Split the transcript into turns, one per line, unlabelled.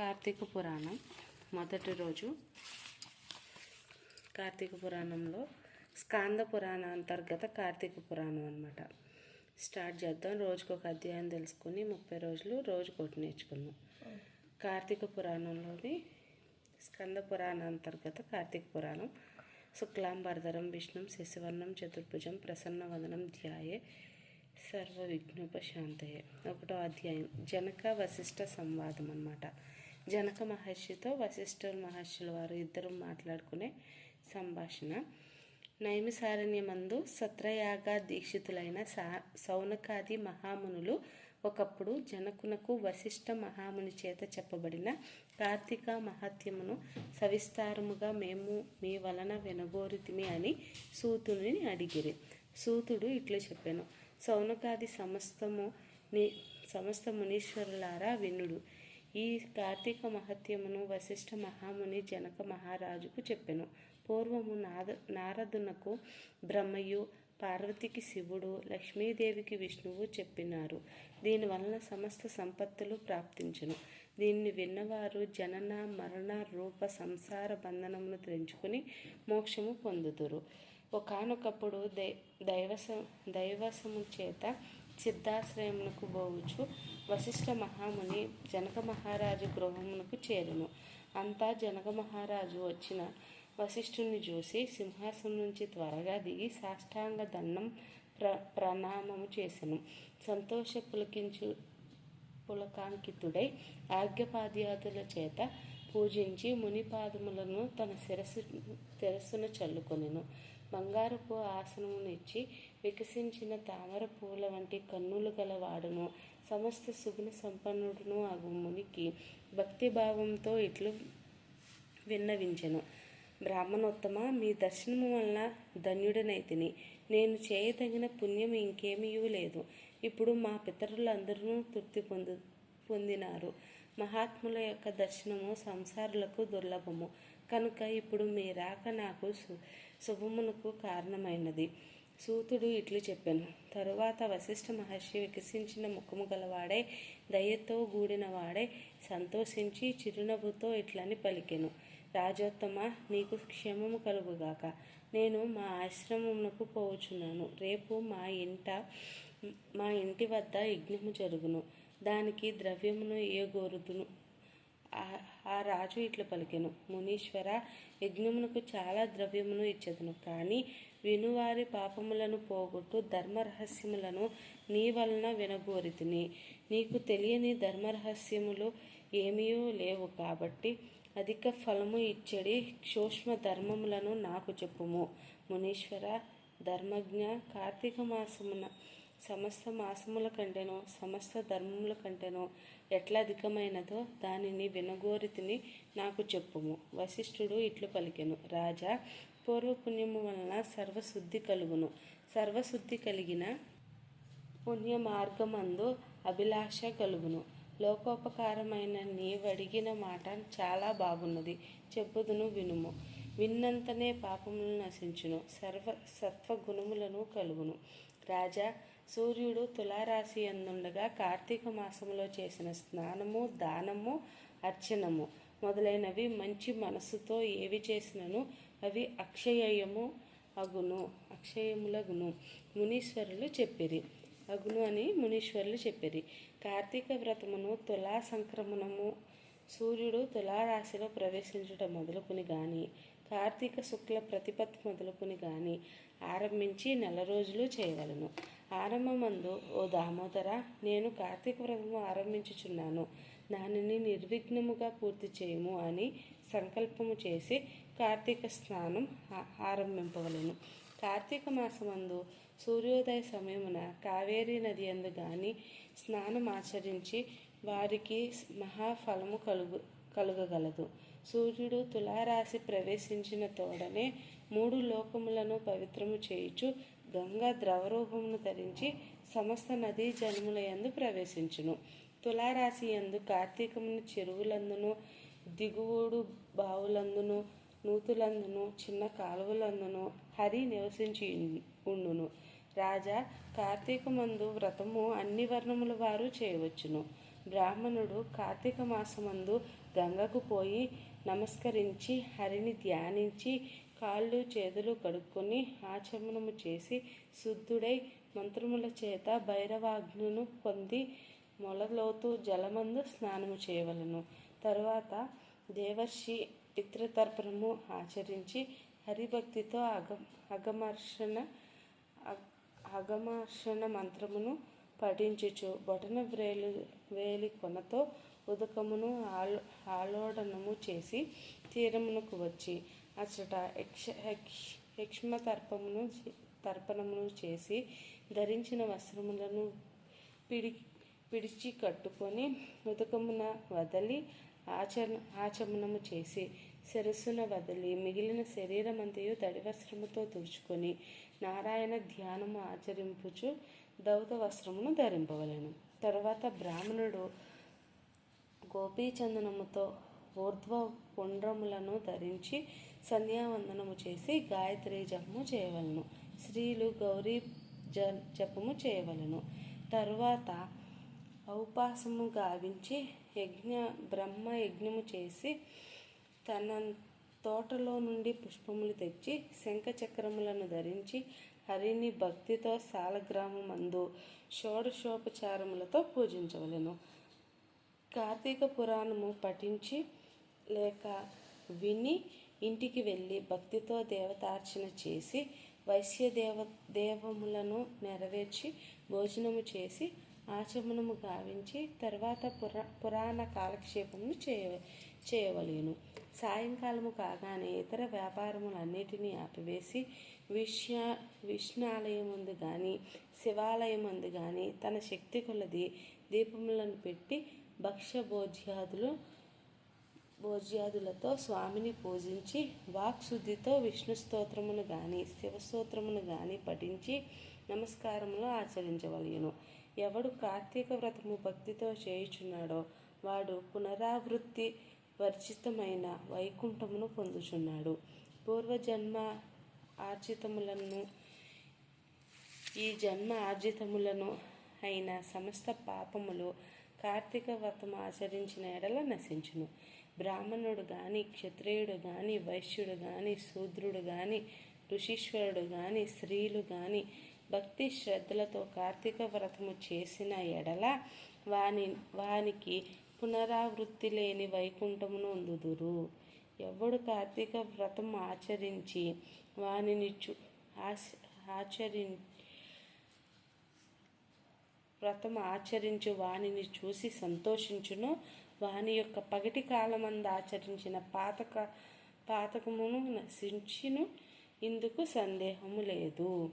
కార్తీక పురాణం మొదటి రోజు. కార్తీక పురాణంలో స్కాంద పురాణ అంతర్గత కార్తీక పురాణం అనమాట స్టార్ట్ చేద్దాం. రోజుకు ఒక అధ్యాయం తెలుసుకుని ముప్పై రోజులు రోజుకోటి నేర్చుకుందాం. కార్తీక పురాణంలోని స్కంద పురాణ అంతర్గత కార్తీక పురాణం. శుక్లాంబరధరం విష్ణుం శశివర్ణం చతుర్భుజం ప్రసన్నవదనం ధ్యాయే సర్వ విఘ్నోపశాంతయే ఒకటో అధ్యాయం. జనక వశిష్ట సంవాదం అన్నమాట. జనక మహర్షితో వశిష్ఠ మహర్షుల వారు ఇద్దరు మాట్లాడుకునే సంభాషణ. నైమిసారణ్యమందు సత్రయాగ దీక్షితులైన సా సౌనకాది మహామునులు ఒకప్పుడు జనకునకు వశిష్ఠ మహాముని చేత చెప్పబడిన కార్తీక మహత్యమును సవిస్తారముగా మేము మీ వలన వెనగోరితిమి అని సూతుని అడిగిరి. సూతుడు ఇట్లు చెప్పాను. సౌనకాది సమస్తము ని సమస్త మునీశ్వరులారా వినుడు. ఈ కార్తీక మహత్యమును వశిష్ఠ మహాముని జనక మహారాజుకు చెప్పెను. పూర్వము నాద నారదునకు బ్రహ్మయు పార్వతికి శివుడు లక్ష్మీదేవికి విష్ణువు చెప్పినారు. దీనివలన సమస్త సంపత్తులు ప్రాప్తించును. దీన్ని విన్నవారు జనన మరణ రూప సంసార బంధనమును తెంచుకుని మోక్షము పొందుదురు. ఒకనొకప్పుడు దై దైవస దైవసము చేత సిద్ధాశ్రయమునకు బోవుచు వశిష్ఠ మహాముని జనక మహారాజు గృహమునకు చేరును. అంతా జనక మహారాజు వచ్చిన వశిష్ఠుని చూసి సింహాసనం నుంచి త్వరగా దిగి సాష్టాంగ దండం ప్ర ప్రణామము చేసెను. సంతోష పులకించు పులకాంకితుడై ఆజ్ఞపాద్యాదుల చేత పూజించి మునిపాదములను తన శిరస్సు తెరస్సున చల్లుకొనెను. బంగారపు ఆసనమునిచ్చి వికసించిన తామర పూల వంటి కన్నులు గలవాడును సమస్త సుగుణ సంపన్నుడును అగు మునికి. భక్తిభావంతో ఇట్లు విన్నవించెను. బ్రాహ్మణోత్తమ మీ దర్శనము వలన ధన్యుడనైతిని. నేను చేయదగిన పుణ్యం ఇంకేమీ లేదు. ఇప్పుడు మా పితరులందరూ తృప్తి పొందు పొందినారు. మహాత్ముల యొక్క దర్శనము సంసారులకు దుర్లభము. కనుక ఇప్పుడు మీ రాక నాకు సు శుభమునకు కారణమైనది. సూతుడు ఇట్లు చెప్పాను. తరువాత వశిష్ఠ మహర్షి వికసించిన ముఖము గలవాడే దయతో కూడిన వాడే సంతోషించి చిరునవ్వుతో ఇట్లని పలికెను. రాజోత్తమ నీకు క్షేమము కలుగుగాక. నేను మా ఆశ్రమమునకు పోవచ్చున్నాను రేపు మా ఇంట మా ఇంటి వద్ద యజ్ఞము జరుగును. దానికి ద్రవ్యమును ఏ ఆ రాజు ఇట్లు పలికెను మునీశ్వర యజ్ఞమునకు చాలా ద్రవ్యమును ఇచ్చదును. కానీ వినువారి పాపములను పోగొట్టు ధర్మరహస్యములను నీ వలన వినగోరితిని. నీకు తెలియని ధర్మరహస్యములు ఏమీయూ లేవు కాబట్టి అధిక ఫలము ఇచ్చడి సూక్ష్మ ధర్మములను నాకు చెప్పుము. మునీశ్వర ధర్మజ్ఞ కార్తీక మాసమున సమస్త మాసముల కంటేనో సమస్త ధర్మముల కంటేనో ఎట్లా అధికమైనదో దానిని వినగోరితిని నాకు చెప్పుము. వశిష్ఠుడు ఇట్లు పలికెను. రాజా పూర్వపుణ్యము వలన సర్వశుద్ధి కలుగును. సర్వశుద్ధి కలిగిన పుణ్య మార్గమందు అభిలాష కలుగును. లోకోపకారమైన నీవడిగిన మాట చాలా బాగున్నది. చెప్పుదును వినుము. విన్నంతనే పాపములను నశించును. సర్వ సత్వగుణములను కలుగును. రాజా సూర్యుడు తులారాశి అందుండగా కార్తీక మాసములో చేసిన స్నానము దానము అర్చనము మొదలైనవి మంచి మనస్సుతో ఏవి చేసినను అవి అక్షయము అగును అక్షయములగును మునీశ్వరులు చెప్పిరి. అగును అని మునీశ్వరులు చెప్పిరి. కార్తీక వ్రతమును తులా సంక్రమణము సూర్యుడు తులారాశిలో ప్రవేశించడం మొదలుకుని కానీ కార్తీక శుక్ల ప్రతిపత్తి మొదలుకుని కానీ ఆరంభించి నెల రోజులు చేయవలను. ఆరంభమందు ఓ దామోదర నేను కార్తీక వ్రతము ఆరంభించుచున్నాను. దానిని నిర్విఘ్నముగా పూర్తి చేయము అని సంకల్పము చేసి కార్తీక స్నానం ఆరంభింపవలను. కార్తీక మాసమందు సూర్యోదయ సమయమున కావేరీ నది అందు కానీ స్నానం ఆచరించి వారికి మహాఫలము కలుగు కలుగగలదు. సూర్యుడు తులారాశి ప్రవేశించిన తోడనే మూడు లోకములను పవిత్రము చేయుచు గంగా ద్రవరూపమును ధరించి సమస్త నదీ జలముల యందు ప్రవేశించును. తులారాశి యందు కార్తీకమును చెరువులందును దిగువుడు బావులందును నూతులందును చిన్న కాలువలందును హరి నివసించి ఉండును. రాజా కార్తీకమందు వ్రతము అన్ని వర్ణముల వారు చేయవచ్చును. బ్రాహ్మణుడు కార్తీక మాసమందు గంగకు పోయి నమస్కరించి హరిని ధ్యానించి కాళ్ళు చేతులు కడుక్కొని ఆచమనము చేసి శుద్ధుడై మంత్రముల చేత భైరవాగ్నును పొంది మొలలోతు జలమందు స్నానము చేయవలను. తరువాత దేవర్షి పితృతర్పణము ఆచరించి హరిభక్తితో అగ అగమర్షణ అగమర్షణ మంత్రమును పఠించుచు బొటన వ్రేలు వేలి కొనతో ఉదకమును ఆలో ఆలోడనము చేసి తీరమునకు వచ్చి అచ్చట యక్ష యక్ష్మ తర్పమును తర్పణమును చేసి ధరించిన వస్త్రములను పిడి పిడిచి కట్టుకొని ఉదకమున వదలి ఆచరణ ఆచమనము చేసి శిరస్సున వదిలి మిగిలిన శరీరమంతయు తడి వస్త్రముతో తుడుచుకొని నారాయణ ధ్యానము ఆచరింపుచు దౌత వస్త్రమును ధరింపవలెను. తర్వాత బ్రాహ్మణుడు గోపీచందనముతో ఊర్ధ్వ పుండ్రములను ధరించి సంధ్యావందనము చేసి గాయత్రి జపము చేయవలను. స్త్రీలు గౌరీ జ జపము చేయవలను. తరువాత ఔపాసము గావించి యజ్ఞ బ్రహ్మ యజ్ఞము చేసి తన తోటలో నుండి పుష్పములు తెచ్చి శంఖచక్రములను ధరించి హరిని భక్తితో సాలగ్రామమందు షోడశోపచారములతో పూజించవలెను. కార్తీక పురాణము పఠించి లేక విని ఇంటికి వెళ్ళి భక్తితో దేవతార్చన చేసి వైశ్య దేవ దేవములను నెరవేర్చి భోజనము చేసి ఆచమనము గావించి తర్వాత పురా పురాణ కాలక్షేపము చేయ చేయవలేను. సాయంకాలము కాగానే ఇతర వ్యాపారములన్నిటినీ ఆపివేసి విష్ణ విష్ణాలయం కానీ శివాలయం ముందు కానీ తన శక్తి కొలది దీపములను పెట్టి భక్ష్య భోజ్యాదులు భోజ్యాదులతో స్వామిని పూజించి వాక్శుద్ధితో విష్ణు స్తోత్రమును కానీ శివస్తోత్రమును కానీ పఠించి నమస్కారములు ఆచరించవలయను ఎవడు కార్తీక వ్రతము భక్తితో చేయుచున్నాడో వాడు పునరావృత్తి వర్జితమైన వైకుంఠమును పొందుచున్నాడు. పూర్వజన్మ ఆర్జితములను ఈ జన్మ ఆర్జితములను అయిన సమస్త పాపములు కార్తీక వ్రతం ఆచరించిన ఎడల నశించును. బ్రాహ్మణుడు కానీ క్షత్రియుడు కానీ వైశ్యుడు కానీ శూద్రుడు కానీ ఋషీశ్వరుడు కానీ స్త్రీలు కానీ భక్తి శ్రద్ధలతో కార్తీక వ్రతము చేసిన ఎడల వాని వానికి పునరావృత్తి లేని వైకుంఠమును అందుదురు. ఎవడు కార్తీక వ్రతం ఆచరించి వానిని చు ఆచరి వ్రతం ఆచరించు వానిని చూసి సంతోషించును వాని యొక్క పగటి కాలమందు ఆచరించిన పాతక పాతకమును నశించును. ఇందుకు సందేహము లేదు.